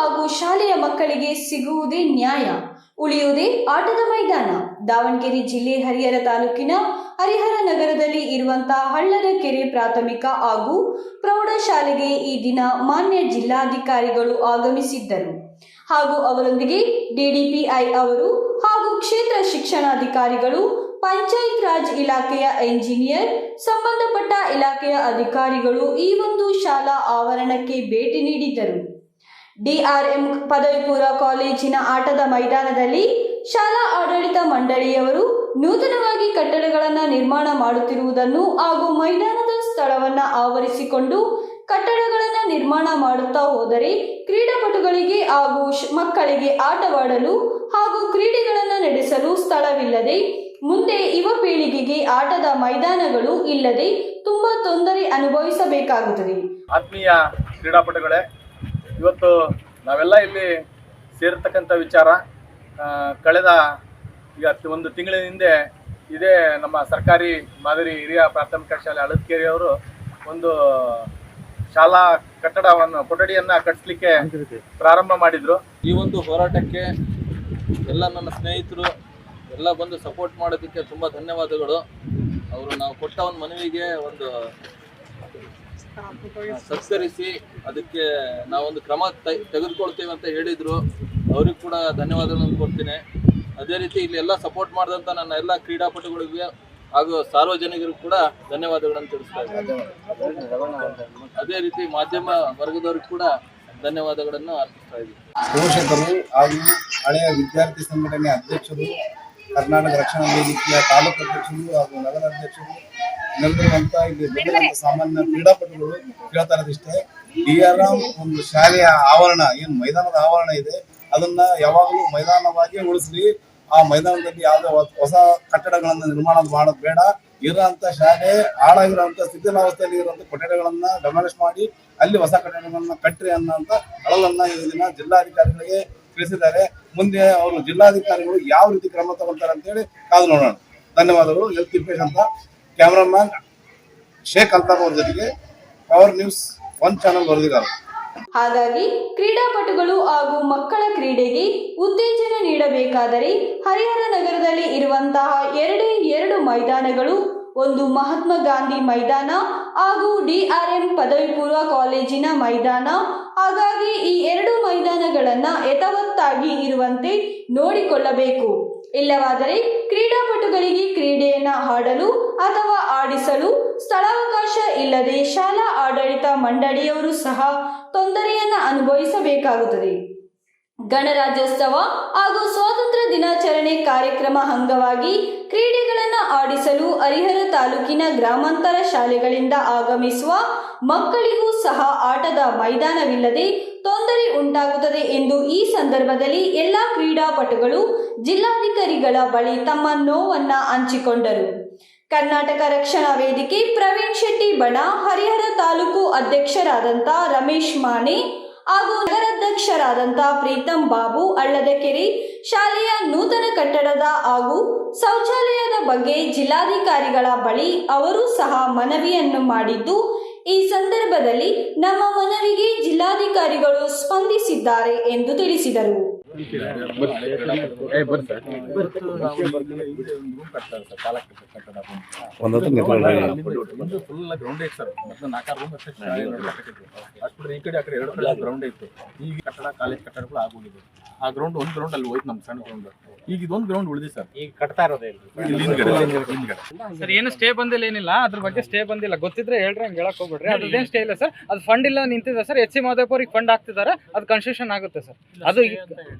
ಹಾಗೂ ಶಾಲೆಯ ಮಕ್ಕಳಿಗೆ ಸಿಗುವುದೇ ನ್ಯಾಯ. ಉಳಿಯುವುದೇ ಆಟದ ಮೈದಾನ. ದಾವಣಗೆರೆ ಜಿಲ್ಲೆ ಹರಿಹರ ತಾಲೂಕಿನ ಹರಿಹರ ನಗರದಲ್ಲಿ ಇರುವಂತಹ ಹಳ್ಳದ ಕೆರೆ ಪ್ರಾಥಮಿಕ ಹಾಗೂ ಪ್ರೌಢಶಾಲೆಗೆ ಈ ದಿನ ಮಾನ್ಯ ಜಿಲ್ಲಾಧಿಕಾರಿಗಳು ಆಗಮಿಸಿದ್ದರು. ಹಾಗೂ ಅವರೊಂದಿಗೆ ಡಿಡಿಪಿಐ ಅವರು ಹಾಗೂ ಕ್ಷೇತ್ರ ಶಿಕ್ಷಣಾಧಿಕಾರಿಗಳು, ಪಂಚಾಯತ್ ರಾಜ್ ಇಲಾಖೆಯ ಎಂಜಿನಿಯರ್, ಸಂಬಂಧಪಟ್ಟ ಇಲಾಖೆಯ ಅಧಿಕಾರಿಗಳು ಈ ಒಂದು ಶಾಲಾ ಆವರಣಕ್ಕೆ ಭೇಟಿ ನೀಡಿದ್ದರು. ಡಿಆರ್ಎಂ ಪದವಿ ಪೂರ್ವ ಕಾಲೇಜಿನ ಆಟದ ಮೈದಾನದಲ್ಲಿ ಶಾಲಾ ಆಡಳಿತ ಮಂಡಳಿಯವರು ನೂತನವಾಗಿ ಕಟ್ಟಡಗಳನ್ನು ನಿರ್ಮಾಣ ಮಾಡುತ್ತಿರುವುದನ್ನು ಹಾಗೂ ಮೈದಾನದ ಸ್ಥಳವನ್ನು ಆವರಿಸಿಕೊಂಡು ಕಟ್ಟಡಗಳನ್ನು ನಿರ್ಮಾಣ ಮಾಡುತ್ತಾ ಹೋದರೆ ಕ್ರೀಡಾಪಟುಗಳಿಗೆ ಹಾಗೂ ಮಕ್ಕಳಿಗೆ ಆಟವಾಡಲು ಹಾಗೂ ಕ್ರೀಡೆಗಳನ್ನು ನಡೆಸಲು ಸ್ಥಳವಿಲ್ಲದೆ, ಮುಂದೆ ಯುವ ಪೀಳಿಗೆಗೆ ಆಟದ ಮೈದಾನಗಳು ಇಲ್ಲದೆ ತುಂಬಾ ತೊಂದರೆ ಅನುಭವಿಸಬೇಕಾಗುತ್ತದೆ. ಆತ್ಮೀಯ ಕ್ರೀಡಾಪಟುಗಳೇ ಇವತ್ತು ನಾವೆಲ್ಲ ಇಲ್ಲಿ ಸೇರ್ತಕ್ಕಂಥ ವಿಚಾರ ಕಳೆದ ಈಗ ಒಂದು ತಿಂಗಳಿನ ಹಿಂದೆ ಇದೇ ನಮ್ಮ ಸರ್ಕಾರಿ ಮಾದರಿ ಹಿರಿಯ ಪ್ರಾಥಮಿಕ ಶಾಲೆ ಅಳದ್ಕೇರಿಯವರು ಒಂದು ಶಾಲಾ ಕಟ್ಟಡವನ್ನು, ಕೊಠಡಿಯನ್ನು ಕಟ್ಟಿಸ್ಲಿಕ್ಕೆ ಪ್ರಾರಂಭ ಮಾಡಿದರು. ಈ ಒಂದು ಹೋರಾಟಕ್ಕೆ ಎಲ್ಲ ನನ್ನ ಸ್ನೇಹಿತರು ಎಲ್ಲ ಬಂದು ಸಪೋರ್ಟ್ ಮಾಡೋದಕ್ಕೆ ತುಂಬ ಧನ್ಯವಾದಗಳು. ಅವರು ನಾವು ಕೊಟ್ಟ ಒಂದು ಮನವಿಗೆ ಒಂದು ಸತ್ಕರಿಸಿ ಅದಕ್ಕೆ ನಾವೊಂದು ಕ್ರಮ ತೆಗೆದುಕೊಳ್ತೇವೆ ಅಂತ ಹೇಳಿದ್ರು. ಅವ್ರಿಗೆ ಕೂಡ ಧನ್ಯವಾದಗಳನ್ನು ಕೊಡ್ತೀನಿ. ಅದೇ ರೀತಿ ಇಲ್ಲಿ ಎಲ್ಲ ಸಪೋರ್ಟ್ ಮಾಡಿದಂಥ ನನ್ನ ಎಲ್ಲ ಕ್ರೀಡಾಪಟುಗಳಿಗೆ ಹಾಗೂ ಸಾರ್ವಜನಿಕರಿಗೂ ಕೂಡ ಧನ್ಯವಾದಗಳನ್ನು ತಿಳಿಸ್ತಾ ಇದ್ದೀನಿ. ಅದೇ ರೀತಿ ಮಾಧ್ಯಮ ವರ್ಗದವ್ರಿಗೆ ಕೂಡ ಧನ್ಯವಾದಗಳನ್ನು ಅರ್ಪಿಸ್ತಾ ಇದ್ದೀನಿ. ಪೋಷಕರು ಹಾಗೂ ಹಳೆಯ ವಿದ್ಯಾರ್ಥಿ ಸಂಘಟನೆ ಅಧ್ಯಕ್ಷರು ಕರ್ನಾಟಕ ರಕ್ಷಣಾ ವೇದಿಕೆಯ ತಾಲೂಕು ಅಧ್ಯಕ್ಷರು ಹಾಗೂ ನಗರ ಅಧ್ಯಕ್ಷರು ನೆಲೆದಿರುವಂತ ಇಲ್ಲಿ ಬಂದಿರುವಂತ ಸಾಮಾನ್ಯ ಕ್ರೀಡಾಪಟುಗಳು ಕೇಳ್ತಾ ಇರೋದಿಷ್ಟೇ ಡಿ ಆರ್ ಒಂದು ಶಾಲೆಯ ಆವರಣ, ಏನು ಮೈದಾನದ ಆವರಣ ಇದೆ. ಅದನ್ನ ಯಾವಾಗಲೂ ಮೈದಾನವಾಗಿ ಉಳಿಸ್ರಿ ಆ ಮೈದಾನದಲ್ಲಿ ಯಾವುದೇ ಹೊಸ- ಕಟ್ಟಡಗಳನ್ನ ನಿರ್ಮಾಣ ಮಾಡೋದು ಬೇಡ. ಇರೋಂಥ ಶಾಲೆ ಹಾಳಾಗಿರೋಂಥ ಸ್ಥಿತಿಲಾವಸ್ಥೆಯಲ್ಲಿ ಇರುವಂತ ಕಟ್ಟಡಗಳನ್ನ ಡೆಮಾಲಿಷ್ ಮಾಡಿ, ಅಲ್ಲಿ ಹೊಸ ಕಟ್ಟಡಗಳನ್ನ ಕಟ್ಟ್ರಿ ಅನ್ನೋಂಥ ಅಳಲನ್ನ ಈ ದಿನ ಜಿಲ್ಲಾಧಿಕಾರಿಗಳಿಗೆ ತಿಳಿಸಿದ್ದಾರೆ. ಮುಂದೆ ಅವರು ಜಿಲ್ಲಾಧಿಕಾರಿಗಳು ಯಾವ ರೀತಿ ಕ್ರಮ ತಗೊಳ್ತಾರೆ ಅಂತೇಳಿ ಕಾದು ನೋಡೋಣ. ಧನ್ಯವಾದಗಳು. ಎಲ್ ತಿಪ್ಪೇಶ್ ಅಂತ ಕ್ಯಾಮ್ರಾಮ್ಯಾನ್ ಶೇಖ್ ಅಲ್ತಾಫ್ ಅವ್ರ ಜೊತೆಗೆ ಪವರ್ ನ್ಯೂಸ್ ಒನ್ ಚಾನಲ್ ವರದಿಗಾರ ಹಾಗಾಗಿ ಕ್ರೀಡಾಪಟುಗಳು ಹಾಗೂ ಮಕ್ಕಳ ಕ್ರೀಡೆಗೆ ಉತ್ತೇಜನ ನೀಡಬೇಕಾದರೆ ಹರಿಹರ ನಗರದಲ್ಲಿ ಇರುವಂತಹ ಎರಡೇ ಎರಡು ಮೈದಾನಗಳು ಒಂದು ಮಹಾತ್ಮ ಗಾಂಧಿ ಮೈದಾನ ಹಾಗೂ ಡಿಆರ್ಎಂ ಪದವಿ ಪೂರ್ವ ಕಾಲೇಜಿನ ಮೈದಾನ. ಹಾಗಾಗಿ ಈ ಎರಡು ಮೈದಾನಗಳನ್ನು ಯಥಾವತ್ತಾಗಿ ಇರುವಂತೆ ನೋಡಿಕೊಳ್ಳಬೇಕು. ಇಲ್ಲವಾದರೆ ಕ್ರೀಡಾಪಟುಗಳಿಗೆ ಕ್ರೀಡೆಯನ್ನು ಆಡಲು ಅಥವಾ ಆಡಿಸಲು ಸ್ಥಳಾವಕಾಶ ಇಲ್ಲದೆ ಶಾಲಾ ಆಡಳಿತ ಮಂಡಳಿಯವರು ಸಹ ತೊಂದರೆಯನ್ನು ಅನುಭವಿಸಬೇಕಾಗುತ್ತದೆ. ಗಣರಾಜ್ಯೋತ್ಸವ ಹಾಗೂ ಸ್ವಾತಂತ್ರ್ಯ ದಿನಾಚರಣೆ ಕಾರ್ಯಕ್ರಮ ಅಂಗವಾಗಿ ಕ್ರೀಡೆಗಳನ್ನು ಆಡಿಸಲು ಹರಿಹರ ತಾಲೂಕಿನ ಗ್ರಾಮಾಂತರ ಶಾಲೆಗಳಿಂದ ಆಗಮಿಸುವ ಮಕ್ಕಳಿಗೂ ಸಹ ಆಟದ ಮೈದಾನವಿಲ್ಲದೆ ತೊಂದರೆ ಉಂಟಾಗುತ್ತದೆ ಎಂದು ಈ ಸಂದರ್ಭದಲ್ಲಿ ಎಲ್ಲ ಕ್ರೀಡಾಪಟುಗಳು, ಜಿಲ್ಲಾಧಿಕಾರಿಗಳ ಬಳಿ ತಮ್ಮ ನೋವನ್ನ ಹಂಚಿಕೊಂಡರು. ಕರ್ನಾಟಕ ರಕ್ಷಣಾ ವೇದಿಕೆ ಪ್ರವೀಣ್ ಶೆಟ್ಟಿ ಬಣ ಹರಿಹರ ತಾಲೂಕು ಅಧ್ಯಕ್ಷರಾದಂಥ ರಮೇಶ್ ಮಾನೆ ಹಾಗೂ ನಗರಾಧ್ಯಕ್ಷರಾದಂಥ ಪ್ರೀತಂ ಬಾಬು ಹಳ್ಳದಕೆರೆ ಶಾಲೆಯ ನೂತನ ಕಟ್ಟಡದ ಹಾಗೂ ಶೌಚಾಲಯದ ಬಗ್ಗೆ ಜಿಲ್ಲಾಧಿಕಾರಿಗಳ ಬಳಿ ಅವರು ಸಹ ಮನವಿಯನ್ನು ಮಾಡಿದ್ದು, ಈ ಸಂದರ್ಭದಲ್ಲಿ ನಮ್ಮ ಮನವಿಗೆ ಜಿಲ್ಲಾಧಿಕಾರಿಗಳು ಸ್ಪಂದಿಸಿದ್ದಾರೆ ಎಂದು ತಿಳಿಸಿದರು. ಗ್ರೌಂಡ್ ಐತೆ ಸರ್ ಮೊದಲು ನಾಲ್ಕಾರು ರೂಮ್ ಅಷ್ಟೇ ಅಷ್ಟು ಈ ಕಡೆ ಆ ಕಡೆ ಎರಡು ಕಡೆ ಗ್ರೌಂಡ್ ಇತ್ತು ಈಗ ಕಟ್ಟಡ ಕಾಲೇಜ್ ಕಟ್ಟಡಗಳು ಆಗೋಗಿದೆ ಆ ಗ್ರೌಂಡ್ ಒಂದು ಗ್ರೌಂಡ್ ಅಲ್ಲಿ ಹೋಯ್ತು ನಮ್ಮ ಸಣ್ಣ ಗ್ರೌಂಡ್ ಈಗ ಇದೊಂದು ಗ್ರೌಂಡ್ ಉಳಿದಿ ಸರ್ ಈಗ ಕಟ್ತಾ ಇರೋದೇ ಸರ್ ಏನು ಸ್ಟೇ ಬಂದಿಲ್ಲ ಏನಿಲ್ಲ. ಅದ್ರ ಬಗ್ಗೆ ಸ್ಟೇ ಬಂದಿಲ್ಲ. ಗೊತ್ತಿದ್ರೆ ಹೇಳ್ರಿ, ಹಂಗೆ ಹೇಳಕ್ ಹೋಗ್ಬಿಡ್ರಿ. ಅದೇನು ಸ್ಟೇ ಇಲ್ಲ ಸರ್. ಅದು ಫಂಡ್ ಇಲ್ಲ, ನಿಂತಿದೆ ಸರ್. ಎಚ್ ಸಿ ಮಾದೇಪುರಿಗೆ ಫಂಡ್ ಆಗ್ತಿದಾರೆ ಅದು ಕನ್ಸ್ಟ್ರಕ್ಷನ್ ಆಗುತ್ತೆ ಸರ್. ಅದು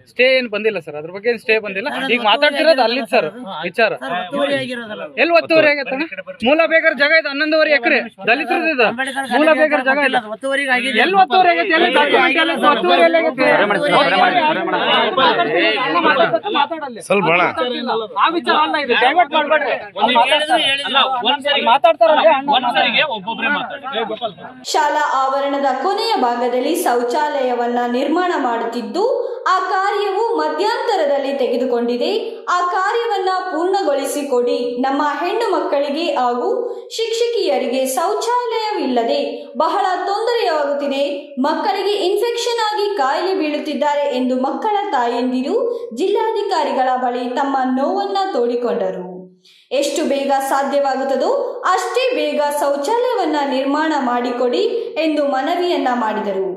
ಸ್ಟೇ ಏನ್ ಬಂದಿಲ್ಲ ಸರ್ ಅದ್ರ ಬಗ್ಗೆ ಸ್ಟೇ ಬಂದಿಲ್ಲ ಈಗ ಮಾತಾಡ್ತಿರೋದು ಅಲ್ಲಿ ಸರ್ ವಿಚಾರ ಎಲ್ಲಿ ಒತ್ತುವರಿ ಆಗತ್ತ ಮೂಲ ಬೇಗರ ಜಾಗ ಇದೆ ಹನ್ನೊಂದುವರೆ ಎಕರೆ ದಲಿತರದ್ದು ಇದು ಮೂಲ ಬೇಗರ ಜಾಗ ಇಲ್ಲ ಎಲ್ಲಿ ಒತ್ತುವರಿ ಎಲ್ಲಿ ಎಲ್ಲಿ. ಸ್ವಲ್ಪ ಬಣ ಆ ವಿಚಾರ ಅಲ್ಲ ಇದು ಡೈವರ್ಟ್ ಮಾಡ್ಬೇಡ್ರಿ ಮಾತಾಡ್ತಾರಲ್ಲ ಶಾಲಾ ಆವರಣದ ಕೊನೆಯ ಭಾಗದಲ್ಲಿ ಶೌಚಾಲಯವನ್ನ ನಿರ್ಮಾಣ ಮಾಡುತ್ತಿದ್ದು ಆ ಮಧ್ಯಂತರದಲ್ಲಿ ತೆಗೆದುಕೊಂಡಿದೆ. ಆ ಕಾರ್ಯವನ್ನ ಪೂರ್ಣಗೊಳಿಸಿಕೊಡಿ. ನಮ್ಮ ಹೆಣ್ಣು ಮಕ್ಕಳಿಗೆ ಹಾಗೂ ಶಿಕ್ಷಕಿಯರಿಗೆ ಶೌಚಾಲಯವಿಲ್ಲದೆ ಬಹಳ ತೊಂದರೆಯಾಗುತ್ತಿದೆ. ಮಕ್ಕಳಿಗೆ ಇನ್ಫೆಕ್ಷನ್ ಆಗಿ ಕಾಯಿಲೆ ಬೀಳುತ್ತಿದ್ದಾರೆ ಎಂದು ಮಕ್ಕಳ ತಾಯಂದಿರು, ಜಿಲ್ಲಾಧಿಕಾರಿಗಳ ಬಳಿ ತಮ್ಮ ನೋವನ್ನ ತೋಡಿಕೊಂಡರು. ಎಷ್ಟು ಬೇಗ ಸಾಧ್ಯವಾಗುತ್ತದೋ ಅಷ್ಟೇ ಬೇಗ ಶೌಚಾಲಯವನ್ನ ನಿರ್ಮಾಣ ಮಾಡಿಕೊಡಿ ಎಂದು ಮನವಿಯನ್ನ ಮಾಡಿದರು.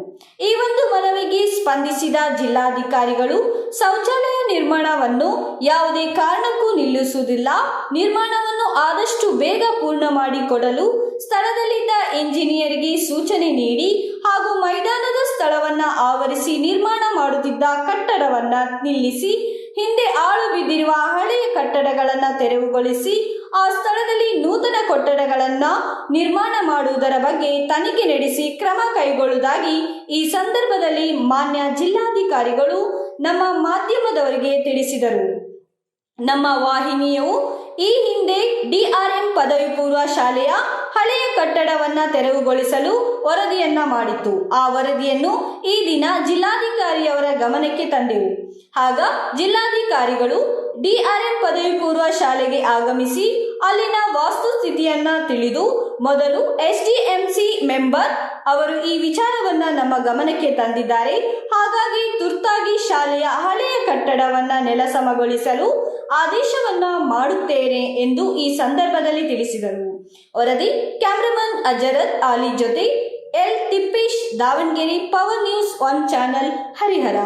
ಈ ಒಂದು ಮನವಿಗೆ ಸ್ಪಂದಿಸಿದ ಜಿಲ್ಲಾಧಿಕಾರಿಗಳು, ಶೌಚಾಲಯ ನಿರ್ಮಾಣವನ್ನು ಯಾವುದೇ ಕಾರಣಕ್ಕೂ ನಿಲ್ಲಿಸುವುದಿಲ್ಲ. ನಿರ್ಮಾಣವನ್ನು ಆದಷ್ಟು ಬೇಗ ಪೂರ್ಣ ಮಾಡಿಕೊಡಲು ಸ್ಥಳದಲ್ಲಿದ್ದ ಇಂಜಿನಿಯರ್ಗೆ ಸೂಚನೆ ನೀಡಿ ಹಾಗೂ ಮೈದಾನದ ಸ್ಥಳವನ್ನ ಆವರಿಸಿ ನಿರ್ಮಾಣ ಮಾಡುತ್ತಿದ್ದ ಕಟ್ಟಡವನ್ನ ನಿಲ್ಲಿಸಿ, ಹಿಂದೆ ಆಳು ಬಿದ್ದಿರುವ ಕಟ್ಟಡಗಳನ್ನು ತೆರವುಗೊಳಿಸಿ ಆ ಸ್ಥಳದಲ್ಲಿ ನೂತನ ಕಟ್ಟಡಗಳನ್ನ ನಿರ್ಮಾಣ ಮಾಡುವುದರ ಬಗ್ಗೆ ತನಿಖೆ ನಡೆಸಿ ಕ್ರಮ ಕೈಗೊಳ್ಳುವುದಾಗಿ ಈ ಸಂದರ್ಭದಲ್ಲಿ ಮಾನ್ಯ ಜಿಲ್ಲಾಧಿಕಾರಿಗಳು ನಮ್ಮ ಮಾಧ್ಯಮದವರಿಗೆ ತಿಳಿಸಿದರು. ನಮ್ಮ ವಾಹಿನಿಯು ಈ ಹಿಂದೆ ಡಿಆರ್ಎಂ ಪದವಿ ಪೂರ್ವ ಶಾಲೆಯ ಹಳೆಯ ಕಟ್ಟಡವನ್ನ ತೆರವುಗೊಳಿಸಲು ವರದಿಯನ್ನ ಮಾಡಿತ್ತು. ಆ ವರದಿಯನ್ನು ಈ ದಿನ ಜಿಲ್ಲಾಧಿಕಾರಿಯವರ ಗಮನಕ್ಕೆ ತಂದೆವು. ಆಗ ಜಿಲ್ಲಾಧಿಕಾರಿಗಳು ಡಿಆರ್ಎಂ ಪದವಿ ಪೂರ್ವ ಶಾಲೆಗೆ ಆಗಮಿಸಿ ಅಲ್ಲಿನ ವಾಸ್ತುಸ್ಥಿತಿಯನ್ನ ತಿಳಿದು ಮೊದಲು ಎಸ್ಡಿಎಂಸಿ ಮೆಂಬರ್ ಅವರು ಈ ವಿಚಾರವನ್ನ ನಮ್ಮ ಗಮನಕ್ಕೆ ತಂದಿದ್ದಾರೆ. ಹಾಗಾಗಿ ತುರ್ತಾಗಿ ಶಾಲೆಯ ಹಳೆಯ ಕಟ್ಟಡವನ್ನ ನೆಲಸಮಗೊಳಿಸಲು ಆದೇಶವನ್ನ ಮಾಡುತ್ತೇನೆ ಎಂದು ಈ ಸಂದರ್ಭದಲ್ಲಿ ತಿಳಿಸಿದರು. ವರದಿ, ಕ್ಯಾಮ್ರಾಮನ್ ಅಜರತ್ ಆಲಿ ಜೊತೆ L Thippesh Davanagere Power News one channel Harihara.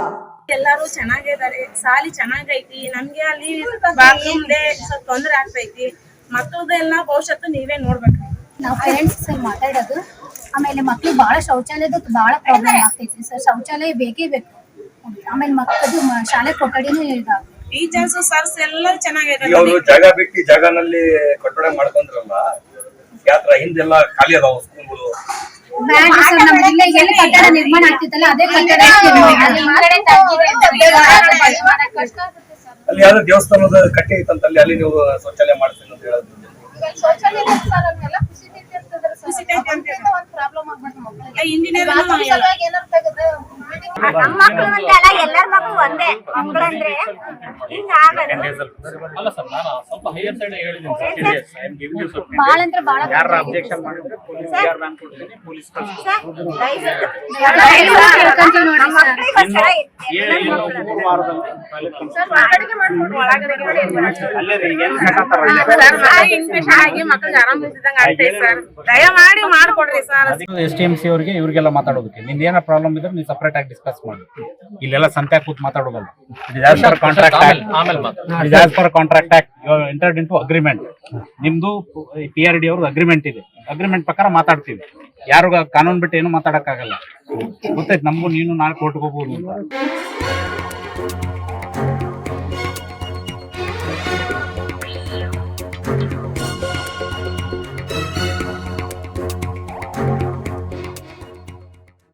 ಎಲ್ಲಾರು ಚೆನ್ನಾಗಿದ್ದಾರೆ. ಸಾಲಿ ಚೆನ್ನಾಗೈತಿ. ನಮ್ಗೆ ಅಲ್ಲಿ ಬಾತ್ರೂಮ್ ಸ್ವಲ್ಪ ತೊಂದರೆ ಆಗ್ತೈತಿ. ಮಕ್ಕಳದೆಲ್ಲ ಭವಿಷ್ಯತ್ತು ನೀವೇ ನೋಡ್ಬೇಕು. ನಾವು ಪೇರೆಂಟ್ಸ್ ಸರ್ ಮಾತಾಡೋದು. ಆಮೇಲೆ ಮಕ್ಳು ಬಹಳ ಶೌಚಾಲಯದ ಬಹಳ ಪ್ರಾಬ್ಲಮ್ ಆಗ್ತೈತಿ ಸರ್. ಶೌಚಾಲಯ ಬೇಕೇ ಬೇಕು. ಆಮೇಲೆ ಮಕ್ಕಳು ಶಾಲೆ ಕೊಠಡಿನೂ ಇದಾವೆ ಟೀಚರ್ಸ್ ಸರ್ಸ್ ಎಲ್ಲ ಚೆನ್ನಾಗಿದೆ ಜಾಗ ಬಿಟ್ಟು ಜಾಗನಲ್ಲಿ ಕಟ್ಟಡ ಮಾಡ್ಕೊಂಡ್ರಲ್ಲ ಯಾತ್ರ ಹಿಂದೆಲ್ಲ ಖಾಲಿ ಅದಾವ. ಬ್ಯಾಡ ಸರ್ ನಮ್ಮ ಜಿಲ್ಲೆ ಎಲ್ಲಿ ಕಟ್ಟಡ ನಿರ್ಮಾಣ ಆಗ್ತಿತ್ತಲ್ಲ ಅದೇ ಕಟ್ಟಡ ಅಲ್ಲಿ ಯಾವ್ದೋ ದೇವಸ್ಥಾನದ ಕಟ್ಟೆ ಐತಂತ ಅಲ್ಲಿ ಅಲ್ಲಿ ನೀವು ಶೌಚಾಲಯ ಮಾಡ್ತೀನಿ ಅಂತ ಹೇಳೋದು. ಮಕ್ಕಳು ಅಲ್ಲ ಸರ್ ಅಲ್ಲೆಲ್ಲ ಕುಸಿತೈತಿ ಅಂತಂದ್ರೆ ಸರ್. ಕುಸಿತೈತಿ ಅಂತ ಅದರಿಂದ ಒಂದ್ ಪ್ರಾಬ್ಲಮ್ ಆಗ್ಬಿಟ್ಟು ಅಬ್ಜೆಕ್ಷನ್ ಮಾಡಿದ್ರೆ ಪೊಲೀಸ್ ಯಾರು ನಾನು ಕೊಡ್ತೀನಿ ಪೊಲೀಸ್ ಮೂರು ವಾರದಲ್ಲಿ ದಯಮಾಡಿ ಮಾಡ್ಕೊಡ್ರಿ sir S T M C ಅವರಿಗೆ ಇವ್ರಿಗೆಲ್ಲ ಮಾತಾಡೋದಕ್ಕೆ. ನಿಮ್ದು ಏನೋ ಪ್ರಾಬ್ಲಮ್ ಇದ್ರೆ ನೀವು ಸಪ್ರೇಟ್ ಆಗಿ ಡಿಸ್ಕಸ್ ಮಾಡಿ. ಇಲ್ಲೆಲ್ಲ ಸಂತೆ ಕೂತ್ ಮಾತಾಡೋದಲ್ಲ. ಪರ್ ಕಾಂಟ್ರಾಕ್ಟ್ ಆಮೇಲೆ it as per contract act entered into agreement ನಿಮ್ದು ಪಿ ಆರ್ ಡಿ ಅವ್ರದ್ದು ಅಗ್ರಿಮೆಂಟ್ ಇದೆ. ಅಗ್ರಿಮೆಂಟ್ ಪ್ರಕಾರ ಮಾತಾಡ್ತೀವಿ. ಯಾರು ಕಾನೂನು ಬಿಟ್ಟು ಏನು ಮಾತಾಡಕ್ಕಾಗಲ್ಲ. ಗೊತ್ತಾಯ್ತು, ನಮಗೂ ನೀನು ನಾಳೆ ಕೋರ್ಟ್ಗೆ ಹೋಗ್ಬೋದು ಅಂತ.